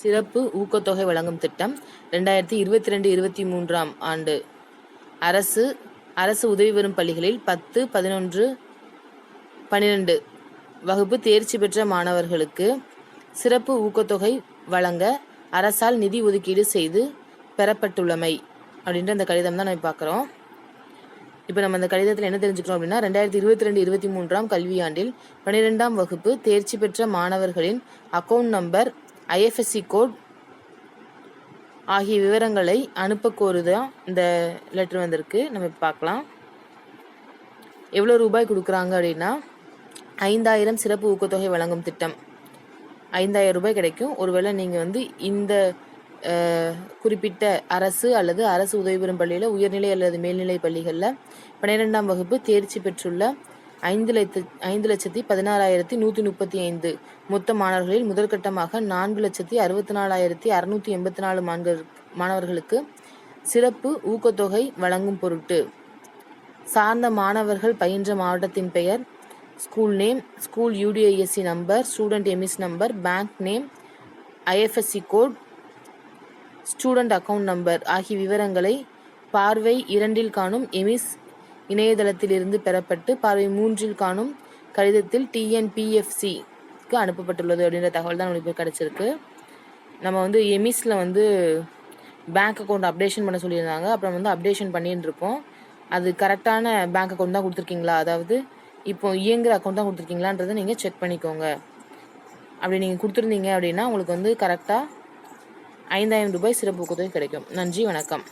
சிறப்பு ஊக்கத்தொகை வழங்கும் திட்டம் ரெண்டாயிரத்தி இருபத்தி ரெண்டு இருபத்தி மூன்றாம் ஆண்டு. அரசு அரசு உதவி பெறும் பள்ளிகளில் பத்து பதினொன்று பன்னிரெண்டு வகுப்பு தேர்ச்சி பெற்ற மாணவர்களுக்கு சிறப்பு ஊக்கத்தொகை வழங்க அரசால் நிதி ஒதுக்கீடு செய்து பெறப்பட்டுள்ளமை அப்படின்ற அந்த கடிதம் தான் நம்ம பார்க்குறோம். இப்போ நம்ம அந்த கடிதத்தில் என்ன தெரிஞ்சுக்கிறோம் அப்படின்னா ரெண்டாயிரத்தி இருபத்தி ரெண்டு இருபத்தி மூன்றாம் கல்வியாண்டில் பன்னிரெண்டாம் வகுப்பு தேர்ச்சி பெற்ற மாணவர்களின் அக்கௌண்ட் நம்பர் ஐஎஃப்எஸ்சி கோட் ஆகிய விவரங்களை அனுப்ப கோருதான் இந்த லெட்ரு வந்திருக்கு. நம்ம பார்க்கலாம். எவ்வளோ ரூபாய் கொடுக்குறாங்க அப்படின்னா ஐந்தாயிரம் சிறப்பு ஊக்கத்தொகை வழங்கும் திட்டம். ஐந்தாயிரம் ரூபாய் கிடைக்கும். ஒருவேளை நீங்கள் வந்து இந்த குறிப்பிட்ட அரசு அல்லது அரசு உதவி பெறும் பள்ளியில் உயர்நிலை அல்லது மேல்நிலை பள்ளிகளில் பன்னிரெண்டாம் வகுப்பு தேர்ச்சி பெற்றுள்ள ஐந்து லட்ச ஐந்து லட்சத்தி பதினாறாயிரத்தி நூற்றி முப்பத்தி ஐந்து. மொத்த மாணவர்களில் முதற்கட்டமாக நான்கு லட்சத்தி அறுபத்தி நாலாயிரத்தி அறுநூற்றி எண்பத்தி நாலு மாணவர்கள் மாணவர்களுக்கு சிறப்பு ஊக்கத்தொகை வழங்கும் பொருட்டு. சார்ந்த மாணவர்கள் பயின்ற மாவட்டத்தின் பெயர் school name school UDISE number student EMIS number bank name IFSC code student account number ஆகிய விவரங்களை பார்வை இரண்டில் காணும் எமிஸ் இணையதளத்திலிருந்து பெறப்பட்டு பார்வை மூன்றில் காணும் கடிதத்தில் டிஎன்பிஎஃப்சிக்கு அனுப்பப்பட்டுள்ளது அப்படின்ற தகவல் தான் நம்மளுக்கு கிடச்சிருக்கு. நம்ம வந்து எமிஸில் வந்து பேங்க் அக்கௌண்ட் அப்டேஷன் பண்ண சொல்லியிருந்தாங்க. அப்புறம் வந்து அப்டேஷன் பண்ணிட்டு இருப்போம் அது கரெக்டான பேங்க் அக்கௌண்ட் தான் கொடுத்துருக்கீங்களா? அதாவது இப்போ இயங்குற அக்கௌண்ட் தான் கொடுத்துருக்கீங்களான்றதை நீங்கள் செக் பண்ணிக்கோங்க. அப்படி நீங்கள் கொடுத்துருந்தீங்க அப்படின்னா உங்களுக்கு வந்து கரெக்டாக ஐந்தாயிரம் ரூபாய் சிறப்பு ஊக்கத்தொகை கிடைக்கும். நன்றி வணக்கம்.